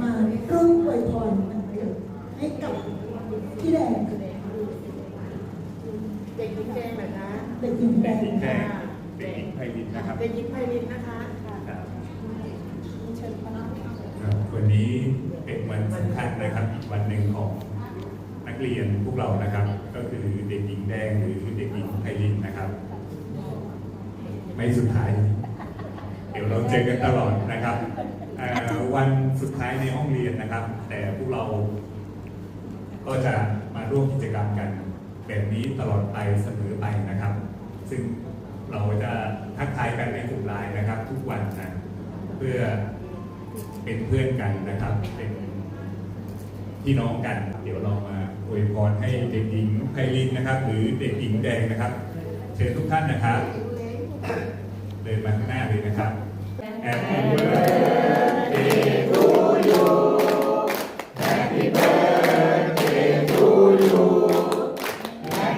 มาร่วมอวยพรวันเกิดให้กับพี่แดงเด็กหญิงแดงเหรอคะเด็กหญิงแดงแดงเด็กหญิงไพรินนะครับเด็กหญิงไพรินนะคะครับเชิญพระครับวันนี้เป็นวันสำคัญนะครับอีกวันหนึ่งของนักเรียนพวกเรานะครับ ก็คือเด็กหญิงแดงหรือเด็กหญิงไพรินนะครับ ไม่สุดท้าย เดี๋ยวเราเจอกันตลอดนะครับ วันสุดท้ายในห้องเรียนนะครับ แต่พวกเราก็จะมาร่วมกิจกรรมกันแบบนี้ตลอดไปเสมอไปนะครับ ซึ่งเราจะทักทายกันในกลุ่มไลน์นะครับ ทุกวันนะเพื่อเป็นเพื่อนกันนะครับ เป็นพี่น้องกัน เดี๋ยวเรามาอวยพรให้เด็กหญิงไพลินนะครับ หรือเด็กหญิงแดงนะครับ เชิญทุกท่านนะครับ เดินมาข้างหน้าเลยนะครับ Happy birthday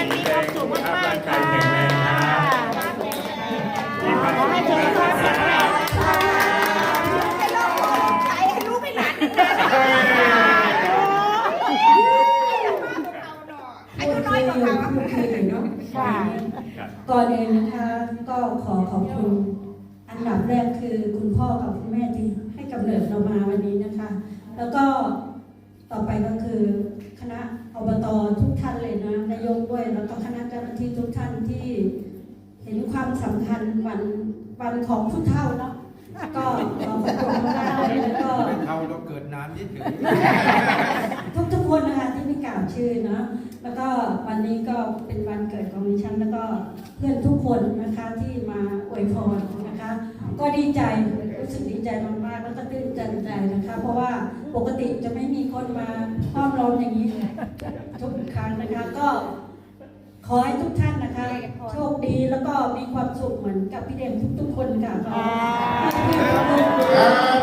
ด็กหญิงแดงมีความสุขมากๆค่ะขอให้สุขภาพแข็งแรงนะคะให้โลกปลอดภัยให้ลูกให้หลานอายุน้อยกว่าเขาค่ะก่อนอื่นนะคะก็ขอขอบคุณ อันดับแรกคือคุณพ่อกับคุณแม่ที่ให้กำเนิดเรามาวันนี้นะคะ แล้วก็ต่อไปก็คือคณะอบตทุกท่านเลยนะ ที่ทุกท่านที่เห็นความสำคัญวันวันของผู้เฒ่าเนาะก็ขอขอบคุณมากเลยแล้วก็ เป็นเท่าเราเกิดนานนิดถึงทุกทุกๆคนนะคะที่ไม่กล่าวชื่อเนาะแล้วก็วันนี้ก็เป็นวันเกิดของดิฉันแล้วก็เพื่อนทุกคนนะคะที่มาอวยพรนะคะ ก็ดีใจรู้สึกดีใจมากๆแล้วก็ตื่นใจใจนะคะ เพราะว่าปกติจะไม่มีคนมาห้อมล้อมอย่างนี้ทุกครั้งนะคะก็ ขอให้ทุกท่านนะคะ โชคดีแล้วก็มีความสุขเหมือนกับพี่เดมทุกๆคนค่ะขอให้ทุกคน